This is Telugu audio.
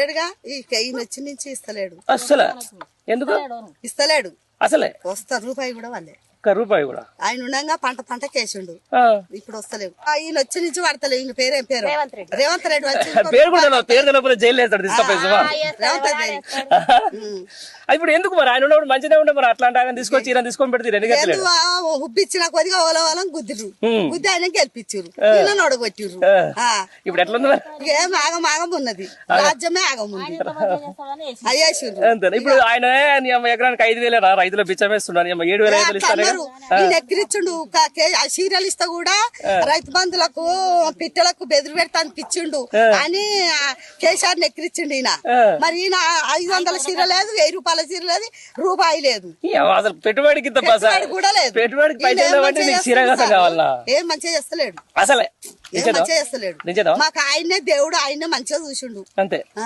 లేడుగా ఈ ఈయన వచ్చి నుంచి ఇస్తలేడు. అస్సలే? ఎందుకు? ఇస్తలేడు. అసలే? వస్తా రూపాయి కూడా వాళ్ళే. ఒక్క రూపాయి కూడా. ఆయన ఉండగా పంట పంట కేసిండు. ఇప్పుడు వస్తలేవు. ఈయన వచ్చి నుంచి పడతలేవు ఇంక పేరేం పేరు? రేవంత్ రెడ్డి. వచ్చి పేరు కూడా. పేరు జైలు వేస్తాడు. రేవంత్ రెడ్డి. ఇప్పుడు ఎందుకు మరి? ఆయన ఉన్నప్పుడు మంచిగా ఉంటే మరి. అట్లాంటి ఆయన తీసుకొచ్చి ఈయన తీసుకొని పెడితే ఉబ్బిచ్చిన కొద్దిగా ఓలవలం గుద్దిరు. గుద్ది ఆయన గెలిపించారు ఈయన. ఇప్పుడు ఎట్లుంది మరి? ఏం ఆగం ఆగం ఉన్నది. రాజ్యమే ఆగం ఉంది అయ్యేసిండ్రు అంతే ఇప్పుడు ఆయన ఎకరానికి ఐదు వేలేనా? రైతుల బిచ్చమేస్తున్నాను అమ్మ ఏడు వేల ఐదు ఇస్తాను అన్నారు ఈయన ఎక్కిరిచ్చిండు సీరియల్ ఇస్తా కూడా రైతు బంధులకు పిట్టలకు బెదిరి పెడతా అని ఆ కేసీఆర్ ఎక్కిరిచ్చిండు ఈయన. మరి ఈయన ఐదు వందల చీర లేదు వెయ్యి రూపాయల చీర లేదు రూపాయి లేదు. అసలు పెట్టుబడికి కూడా లేదు. పెట్టుబడికి ఏం మంచిగా చేస్తలేడు. అసలే మంచిగా చేస్తలేడు. మాకు ఆయన్నే దేవుడు ఆయన్నే మంచిగా చూసిండు. అంతే.